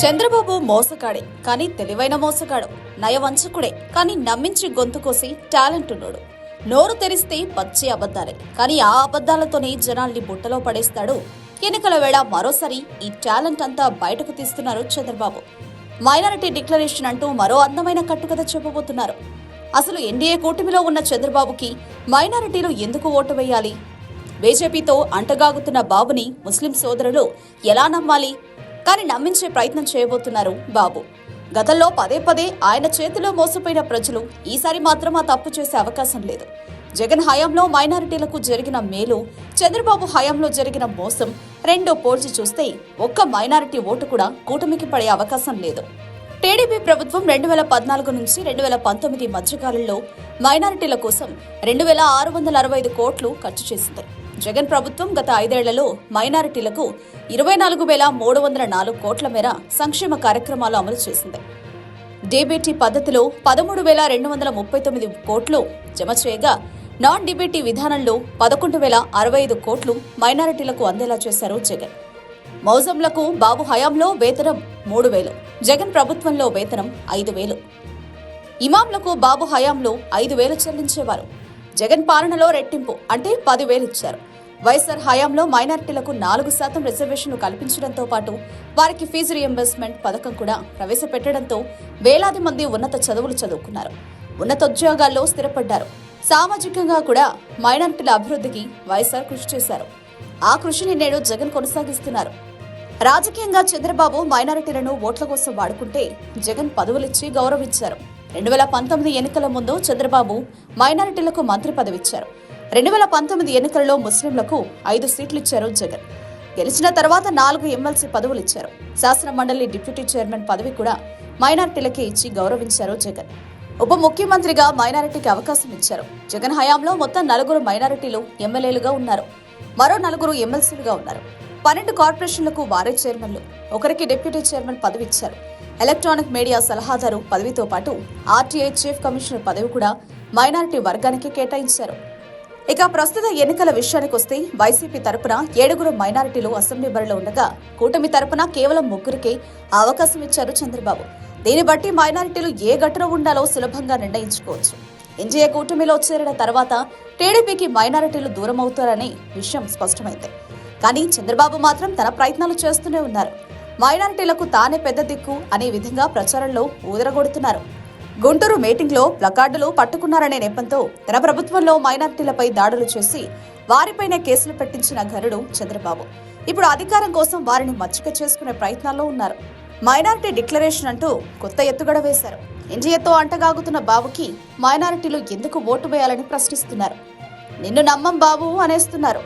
చంద్రబాబు మోసగాడే కానీ తెలివైన మోసగాడు. నయవంచకుడే కానీ నమ్మించి గొంతు కోసి టాలెంట్ ఉన్నాడు నోరు తెరిస్తే పచ్చి అబద్ధాలే కానీ ఆ అబద్ధాలతోనే జనాల్ని బుట్టలో పడేస్తాడు. ఎన్నికల వేళ మరోసారి ఈ టాలెంట్ అంతా బయటకు తీస్తున్నారు చంద్రబాబు. మైనారిటీ డిక్లరేషన్ అంటూ మరో అందమైన కట్టుకథ చెప్పబోతున్నారు. అసలు ఎన్డీఏ కూటమిలో ఉన్న చంద్రబాబుకి మైనారిటీలు ఎందుకు ఓటు వేయాలి? బీజేపీతో అంటగాగుతున్న బాబుని ముస్లిం సోదరులు ఎలా నమ్మాలి? కానీ నమ్మించే ప్రయత్నం చేయబోతున్నారు బాబు. గతంలో పదే పదే ఆయన చేతిలో మోసపోయిన ప్రజలు ఈసారి మాత్రం ఆ తప్పు చేసే అవకాశం లేదు. జగన్ హయాంలో మైనారిటీలకు జరిగిన మేలు చంద్రబాబు హయాంలో జరిగిన మోసం రెండో పోల్చి చూస్తే ఒక్క మైనారిటీ ఓటు కూడా కూటమికి పడే అవకాశం లేదు. టీడీపీ ప్రభుత్వం రెండు వేల పద్నాలుగు నుంచి రెండు వేల పంతొమ్మిది మధ్యకాలంలో మైనారిటీల కోసం రెండు వేల ఆరు వందల అరవై ఐదు కోట్లు ఖర్చు చేసింది. జగన్ ప్రభుత్వం గత ఐదేళ్ళలో మైనారిటీలకు ఇరవై నాలుగు వేల మూడు వందల నాలుగు కోట్ల మేర సంక్షేమ కార్యక్రమాలు అమలు చేసింది. డీబీటీ పద్ధతిలో పదమూడు వేల రెండు వందల ముప్పై తొమ్మిది కోట్లు జమ చేయగా నాన్ డీబీటీ విధానంలో పదకొండు వేల అరవై ఐదు కోట్లు మైనారిటీలకు అందేలా చేశారు జగన్. మౌజంలకు బాబు హయాంలో వేతనం మూడు వేలు జగన్ ప్రభుత్వంలో వేతనం ఐదు వేలు. ఇమాంలకు బాబు హయాంలో ఐదు వేలు చెల్లించేవారు. జగన్ పాలనలో రెట్టింపు అంటే పదివేలు ఇచ్చారు. వైఎస్ఆర్ హయాంలో మైనారిటీలకు నాలుగు శాతం రిజర్వేషన్లు కల్పించడంతో పాటు వారికి ఫీజు రియంబర్స్మెంట్ పథకం కూడా ప్రవేశపెట్టడంతో వేలాది మంది ఉన్నత చదువులు చదువుకున్నారు. ఉన్నతోద్యోగాల్లో స్థిరపడ్డారు. సామాజికంగా కూడా మైనారిటీల అభివృద్ధికి వైఎస్ఆర్ కృషి చేశారు. ఆ కృషిని నేడు జగన్ కొనసాగిస్తున్నారు. రాజకీయంగా చంద్రబాబు మైనారిటీలను ఓట్ల కోసం వాడుకుంటే జగన్ పదవులిచ్చి గౌరవించారు రెండు వేల పంతొమ్మిది ఎన్నికల ముందు చంద్రబాబు మైనారిటీలకు మంత్రి పదవి ఇచ్చారు రెండు వేల పంతొమ్మిది ఎన్నికల్లో ముస్లింలకు ఐదు సీట్లు ఇచ్చారు జగన్. గెలిచిన తర్వాత నాలుగు ఎమ్మెల్సీ పదవులు ఇచ్చారు శాసన మండలి డిప్యూటీ చైర్మన్ పదవి కూడా మైనారిటీలకే ఇచ్చి గౌరవించారు జగన్. ఉప ముఖ్యమంత్రిగా మైనారిటీకి అవకాశం ఇచ్చారు. జగన్ హయాంలో మొత్తం నలుగురు మైనారిటీలు ఎమ్మెల్యేలుగా ఉన్నారు. మరో నలుగురు ఎమ్మెల్సీలుగా ఉన్నారు. పన్నెండు కార్పొరేషన్లకు వారే చైర్మన్లు. ఒకరికి డిప్యూటీ చైర్మన్ పదవి ఇచ్చారు ఎలక్ట్రానిక్ మీడియా సలహాదారు పదవితో పాటు ఆర్టీఐ చీఫ్ కమిషనర్ పదవి కూడా మైనారిటీ వర్గానికి కేటాయించారు. ఇక ప్రస్తుత ఎన్నికల విషయానికి వస్తే వైసీపీ తరపున ఏడుగురు మైనారిటీలు అసెంబ్లీ బరిలో ఉండగా కూటమి తరపున కేవలం ముగ్గురికే అవకాశం ఇచ్చారు చంద్రబాబు. దీన్ని బట్టి మైనారిటీలు ఏ ఘటన ఉండాలో సులభంగా నిర్ణయించుకోవచ్చు. ఎన్జీఏ కూటమిలో చేరిన తర్వాత టీడీపీకి మైనారిటీలు దూరం అవుతారనే విషయం స్పష్టమైంది. కానీ చంద్రబాబు మాత్రం తన ప్రయత్నాలు చేస్తూనే ఉన్నారు. మైనారిటీలకు తానే పెద్ద దిక్కు అనే విధంగా ప్రచారంలో ఊదరగొడుతున్నారు. గుంటూరు మీటింగ్లో ప్లకార్డులు పట్టుకున్నారనే నెపంతో తన ప్రభుత్వంలో మైనారిటీలపై దాడులు చేసి వారిపైనే కేసులు పెట్టించిన ఘనుడు చంద్రబాబు. ఇప్పుడు అధికారం కోసం వారిని మచ్చిక చేసుకునే ప్రయత్నాల్లో ఉన్నారు. మైనారిటీ డిక్లరేషన్ అంటూ కొత్త ఎత్తుగడ వేశారు. ఎన్జీఏతో అంటగాగుతున్న బాబుకి మైనారిటీలు ఎందుకు ఓటు వేయాలని ప్రశ్నిస్తున్నారు. నిన్ను నమ్మం బాబు అనేస్తున్నారు.